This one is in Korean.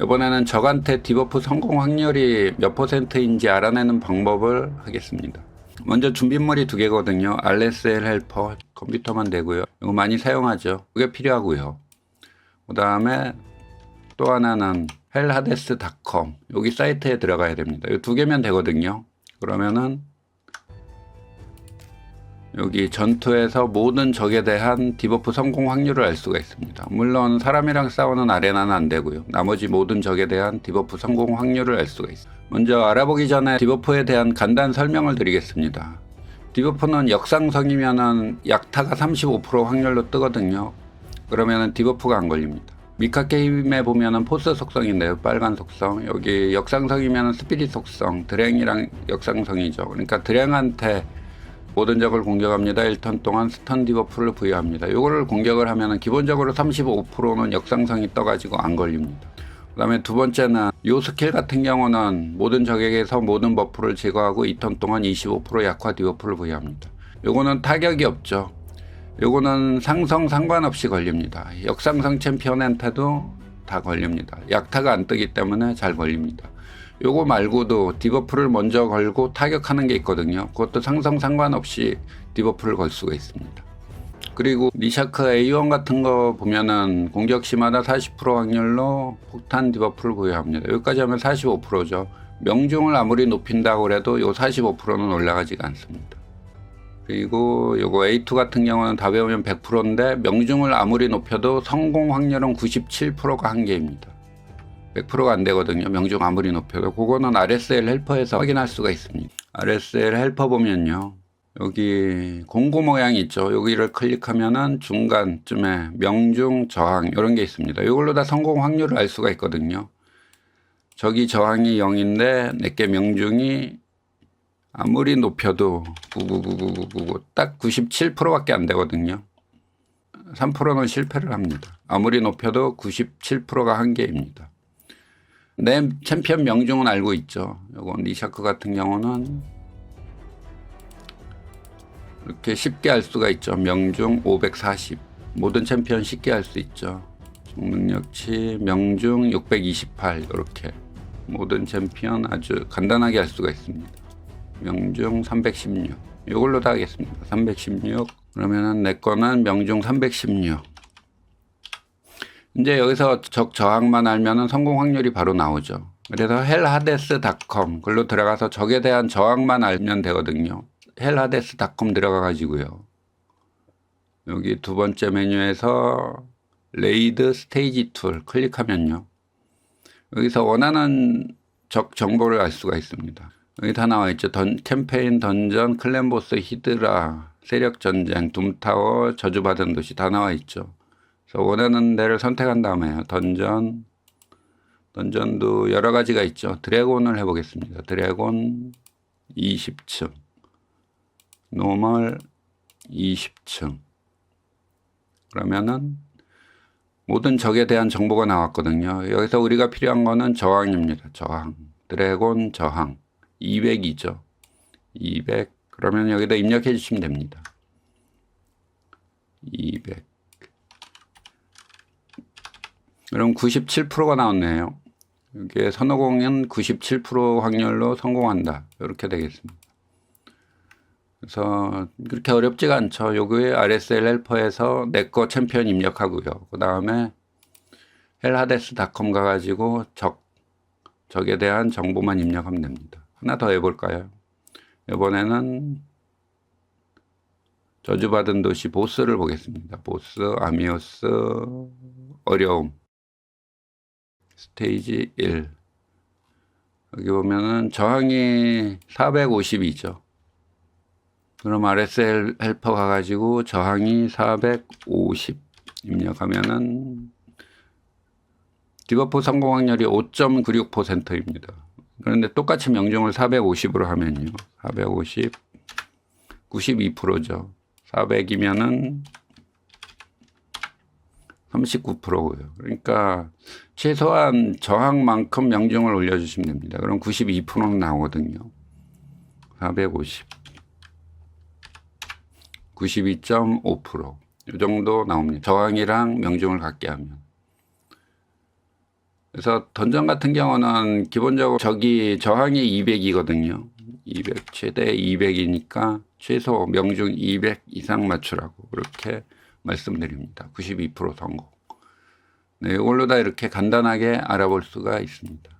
이번에는 적한테 디버프 성공 확률이 몇 퍼센트인지 알아내는 방법을 하겠습니다. 먼저 준비물이 두 개거든요. RSL 헬퍼 컴퓨터만 되고요. 이거 많이 사용하죠. 그게 필요하고요. 그 다음에 또 하나는 헬하데스닷컴 여기 사이트에 들어가야 됩니다. 이 두 개면 되거든요. 그러면은 여기 전투에서 모든 적에 대한 디버프 성공 확률을 알 수가 있습니다. 물론 사람이랑 싸우는 아레나는 안 되고요. 나머지 모든 적에 대한 디버프 성공 확률을 알 수가 있습니다. 먼저 알아보기 전에 디버프에 대한 간단 설명을 드리겠습니다. 디버프는 역상성이면은 약타가 35% 확률로 뜨거든요. 그러면은 디버프가 안 걸립니다. 미카 게임에 보면은 포스 속성인데요. 빨간 속성. 여기 역상성이면 스피릿 속성. 드랭이랑 역상성이죠. 그러니까 드랭한테 모든 적을 공격합니다. 1턴 동안 스턴 디버프를 부여합니다. 이거를 공격을 하면은 기본적으로 35%는 역상성이 떠가지고 안 걸립니다. 그 다음에 두 번째는 요 스킬 같은 경우는 모든 적에게서 모든 버프를 제거하고 2턴 동안 25% 약화 디버프를 부여합니다. 요거는 타격이 없죠. 요거는 상성 상관없이 걸립니다. 역상성 챔피언한테도 다 걸립니다. 약타가 안 뜨기 때문에 잘 걸립니다. 요거 말고도 디버프를 먼저 걸고 타격하는 게 있거든요. 그것도 상성 상관없이 디버프를 걸 수가 있습니다. 그리고 리샤크 A1 같은 거 보면은 공격 시마다 40% 확률로 폭탄 디버프를 부여합니다. 여기까지 하면 45%죠. 명중을 아무리 높인다고 해도 요 45%는 올라가지가 않습니다. 그리고 요거 A2 같은 경우는 다 배우면 100%인데 명중을 아무리 높여도 성공 확률은 97%가 한계입니다. 100%가 안 되거든요. 명중 아무리 높여도 그거는 RSL 헬퍼에서 확인할 수가 있습니다. RSL 헬퍼 보면요. 여기 공고 모양이 있죠. 여기를 클릭하면은 중간쯤에 명중 저항 이런 게 있습니다. 이걸로 다 성공 확률을 알 수가 있거든요. 저기 저항이 0인데 내게 명중이 아무리 높여도 9999999딱 97%밖에 안 되거든요. 3%는 실패를 합니다. 아무리 높여도 97%가 한계입니다. 내 챔피언 명중은 알고 있죠. 요건 리샤크 같은 경우는 이렇게 쉽게 알 수가 있죠. 명중 540. 모든 챔피언 쉽게 알수 있죠. 능력치 명중 628 이렇게 모든 챔피언 아주 간단하게 알 수가 있습니다. 명중 316. 이걸로 다 하겠습니다. 316. 그러면은 내 거는 명중 316. 이제 여기서 적 저항만 알면은 성공 확률이 바로 나오죠. 그래서 헬하데스닷컴 글로 들어가서 적에 대한 저항만 알면 되거든요. 헬하데스닷컴 들어가 가지고요. 여기 두 번째 메뉴에서 레이드 스테이지 툴 클릭하면요. 여기서 원하는 적 정보를 알 수가 있습니다. 여기 다 나와 있죠. 던, 캠페인, 던전, 클랜보스, 히드라, 세력 전쟁, 둠타워, 저주받은 도시 다 나와 있죠. 그래서 원하는 데를 선택한 다음에 던전, 던전도 여러 가지가 있죠. 드래곤을 해보겠습니다. 드래곤 20층, 노멀 20층. 그러면은 모든 적에 대한 정보가 나왔거든요. 여기서 우리가 필요한 거는 저항입니다. 저항. 드래곤 저항. 200이죠. 200. 그러면 여기다 입력해 주시면 됩니다. 200. 그럼 97%가 나왔네요. 여기에 선호공은 97% 확률로 성공한다. 이렇게 되겠습니다. 그래서 그렇게 어렵지가 않죠. 요거에 RSL 헬퍼에서 내 거 챔피언 입력하고요. 그 다음에 헬하데스닷컴 가가지고 적, 적에 대한 정보만 입력하면 됩니다. 하나 더 해볼까요? 이번에는 저주받은 도시 보스를 보겠습니다. 보스, 아미오스, 어려움. 스테이지 1. 여기 보면은 저항이 450이죠. 그럼 RSL 헬퍼 가가지고 저항이 450 입력하면은 디버프 성공 확률이 5.96%입니다. 그런데 똑같이 명중을 450으로 하면요. 450, 92%죠. 400이면은 39%고요. 그러니까 최소한 저항만큼 명중을 올려주시면 됩니다. 그럼 92%는 나오거든요. 450. 92.5%. 이 정도 나옵니다. 저항이랑 명중을 같게 하면. 그래서 던전 같은 경우는 기본적으로 저기 저항이 200이거든요. 200 최대 200이니까 최소 명중 200 이상 맞추라고 그렇게 말씀드립니다. 92% 성공. 네, 이걸로 다 이렇게 간단하게 알아볼 수가 있습니다.